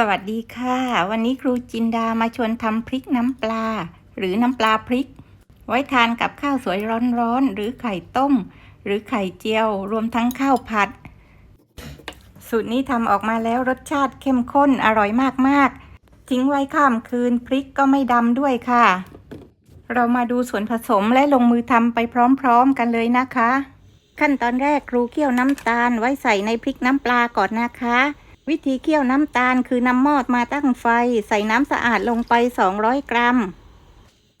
สวัสดีค่ะ วันนี้ครูจินดามาชวนทำพริกน้ำปลา หรือน้ำปลาพริก ไว้ทานกับข้าวสวยร้อนๆ หรือไข่ต้ม หรือไข่เจียว รวมทั้งข้าวผัด สูตรนี้ทำออกมาแล้วรสชาติเข้มข้นอร่อยมากๆ ทิ้งไว้ข้ามคืนพริกก็ไม่ดำด้วยค่ะ เรามาดูส่วนผสมและลงมือทำไปพร้อมๆกันเลยนะคะ ขั้นตอนแรกครูเคี่ยวน้ำตาลไว้ใส่ในพริกน้ำปลาก่อนนะคะ วิธีเคี่ยวน้ำตาลคือนำหม้อมาตั้งไฟ ใส่น้ำสะอาดลงไป 200 กรัม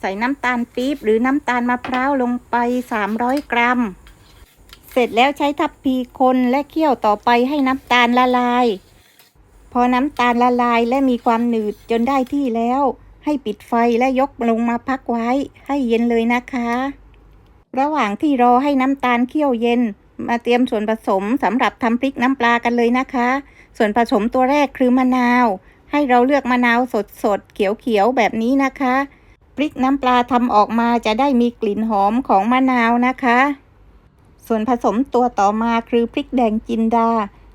ใส่น้ำตาลปี๊บหรือน้ำตาลมะพร้าวลงไป 300 กรัม เสร็จแล้วใช้ทัพพีคนและเคี่ยวต่อไปให้น้ำตาลละลาย พอน้ำตาลละลายและมีความหนืดจนได้ที่แล้ว ให้ปิดไฟและยกลงมาพักไว้ ให้เย็นเลยนะคะ ระหว่างที่รอให้น้ำตาลเคี่ยวเย็น มาเตรียมส่วนผสมสำหรับทำพริกน้ำปลากันเลยนะคะ ส่วนผสมตัวแรกคือมะนาว ให้เราเลือกมะนาวสดๆ เขียวๆ แบบนี้นะคะ พริกน้ำปลาทำออกมาจะได้มีกลิ่นหอมของมะนาวนะคะ ส่วนผสมตัวต่อมาคือพริกแดงจินดา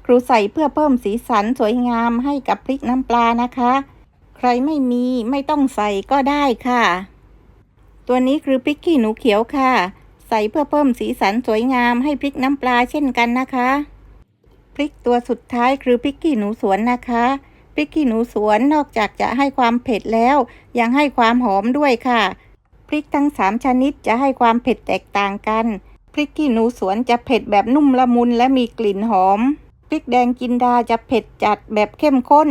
ครูใส่เพื่อเพิ่มสีสันสวยงามให้กับพริกน้ำปลานะคะ ใครไม่มีไม่ต้องใส่ก็ได้ค่ะ ตัวนี้คือพริกขี้หนูเขียวค่ะ ใส่เพื่อเพิ่มสีสันสวยงามให้พริกน้ำปลาเช่นกันนะคะ พริกตัวสุดท้ายคือพริกขี้หนูสวนนะคะพริกขี้หนูสวนนอกจากจะให้ความเผ็ดแล้ว ยังให้ความหอมด้วยค่ะ พริกทั้งสามชนิดจะให้ความเผ็ดแตกต่างกัน พริกขี้หนูสวนจะเผ็ดแบบนุ่มละมุนและมีกลิ่นหอม พริกแดงจินดาจะเผ็ดจัดแบบเข้มข้น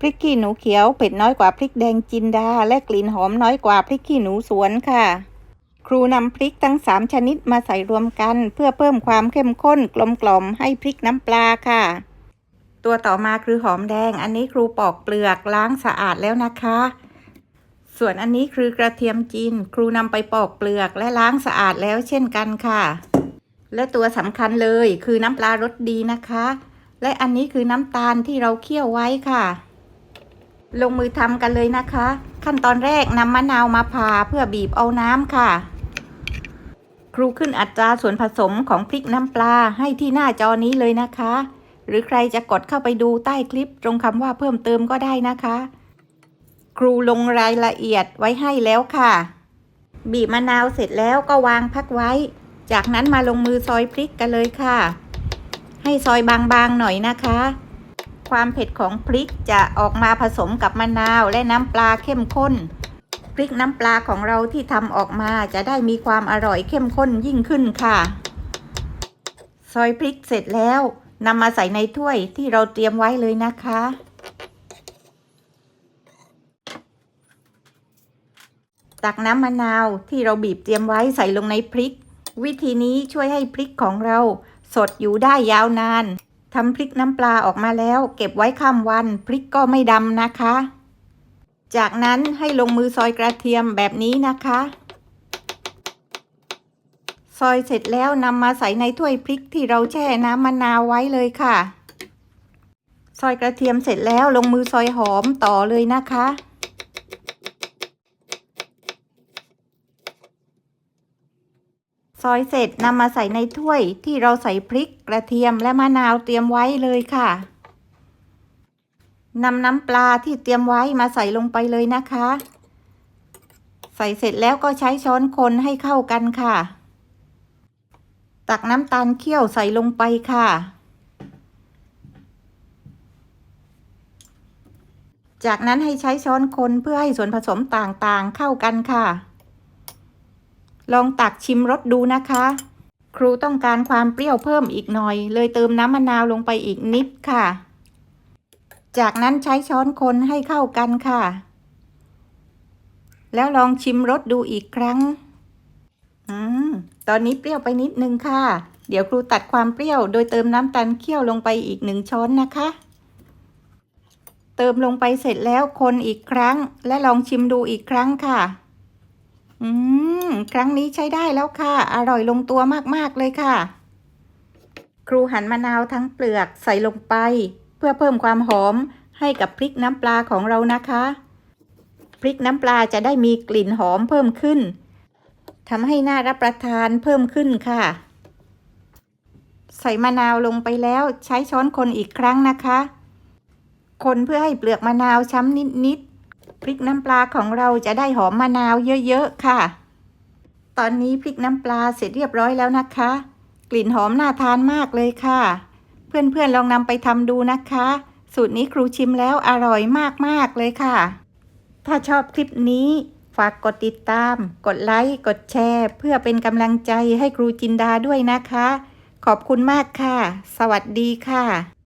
พริกขี้หนูเขียวเผ็ดน้อยกว่าพริกแดงจินดา และกลิ่นหอมน้อยกว่าพริกขี้หนูสวนค่ะ ครูนำพริกทั้งสามชนิดมาใส่รวมกัน เพื่อเพิ่มความเข้มข้นกลมกล่อมให้พริกน้ำปลาค่ะ ตัวต่อมาคือหอมแดง อันนี้ครูปอกเปลือกล้างสะอาดแล้วนะคะ ส่วนอันนี้คือกระเทียมจีน ครูนำไปปอกเปลือกและล้างสะอาดแล้วเช่นกันค่ะ และตัวสำคัญเลยคือน้ำปลารสดีนะคะ และอันนี้คือน้ำตาลที่เราเคี่ยวไว้ค่ะลงมือทำกันเลยนะคะ ขั้นตอนแรกนำมะนาวมาผ่าเพื่อบีบเอาน้ำค่ะ ครูขึ้นอัตราส่วนผสมของพริกน้ำปลาให้ที่หน้าจอนี้เลยนะคะ หรือใครจะกดเข้าไปดูใต้คลิปตรงคำว่าเพิ่มเติมก็ได้นะคะ ครูลงรายละเอียดไว้ให้แล้วค่ะ บีบมะนาวเสร็จแล้วก็วางพักไว้ จากนั้นมาลงมือซอยพริกกันเลยค่ะ ให้ซอยบางๆหน่อยนะคะ ความเผ็ดของพริกจะออกมาผสมกับมะนาวและน้ำปลาเข้มข้น พริกน้ำปลาของเราที่ทำออกมาจะได้มีความอร่อยเข้มข้นยิ่งขึ้นค่ะ ซอยพริกเสร็จแล้วนำมาใส่ในถ้วยที่เราเตรียมไว้เลยนะคะ ตักน้ำมะนาวที่เราบีบเตรียมไว้ใส่ลงในพริก วิธีนี้ช่วยให้พริกของเรา สดอยู่ได้ยาวนานทำพริกน้ำปลาออกมาแล้ว เก็บไว้ข้ามวัน พริกก็ไม่ดำนะคะ จากนั้นให้ลงมือซอยกระเทียมแบบนี้นะคะ ซอยเสร็จแล้วนำมาใส่ในถ้วยพริกที่เราแช่น้ำมะนาวไว้เลยค่ะ ซอยกระเทียมเสร็จแล้วลงมือซอยหอมต่อเลยนะคะ ซอยเสร็จนำมาใส่ในถ้วยที่เราใส่พริกกระเทียมและมะนาวเตรียมไว้เลยค่ะ นำน้ำปลาที่เตรียมไว้มาใส่ลงไปเลยนะคะ ใส่เสร็จแล้วก็ใช้ช้อนคนให้เข้ากันค่ะ ตักน้ำตาลเคี่ยวใส่ลงไปค่ะ จากนั้นให้ใช้ช้อนคนเพื่อให้ส่วนผสมต่างๆเข้ากันค่ะ ลองตักชิมรสดูนะคะ ครูต้องการความเปรี้ยวเพิ่มอีกหน่อย เลยเติมน้ำมะนาวลงไปอีกนิดค่ะ จากนั้นใช้ช้อนคนให้เข้ากันค่ะ แล้วลองชิมรสดูอีกครั้ง อืม ตอนนี้เปรี้ยวไปนิดนึงค่ะ เดี๋ยวครูตัดความเปรี้ยวโดยเติมน้ำตาลเคี่ยวลงไปอีกหนึ่งช้อนนะคะ เติมลงไปเสร็จแล้วคนอีกครั้ง และลองชิมดูอีกครั้งค่ะ อืม ครั้งนี้ใช้ได้แล้วค่ะ อร่อยลงตัวมากๆเลยค่ะ ครูหั่นมะนาวทั้งเปลือกใส่ลงไป พื่อเพิ่มความหอมให้กับพริกน้ำปลาของเรานะคะ พริกน้ำปลาจะได้มีกลิ่นหอมเพิ่มขึ้นทำให้น่ารับประทานเพิ่มขึ้นค่ะ ใส่มะนาวลงไปแล้วใช้ช้อนคนอีกครั้งนะคะ คนเพื่อให้เปลือกมะนาวช้ำนิดๆพริกน้ำปลาของเราจะได้หอมมะนาวเยอะๆค่ะ ตอนนี้พริกน้ำปลาเสร็จเรียบร้อยแล้วนะคะ กลิ่นหอมน่าทานมากเลยค่ะ เพื่อนๆลองนำไปทำดูนะคะ สูตรนี้ครูชิมแล้วอร่อยมากๆเลยค่ะ ถ้าชอบคลิปนี้ ฝากกดติดตาม กดไลค์กดแชร์ เพื่อเป็นกำลังใจให้ครูจินดาด้วยนะคะ ขอบคุณมากค่ะ สวัสดีค่ะ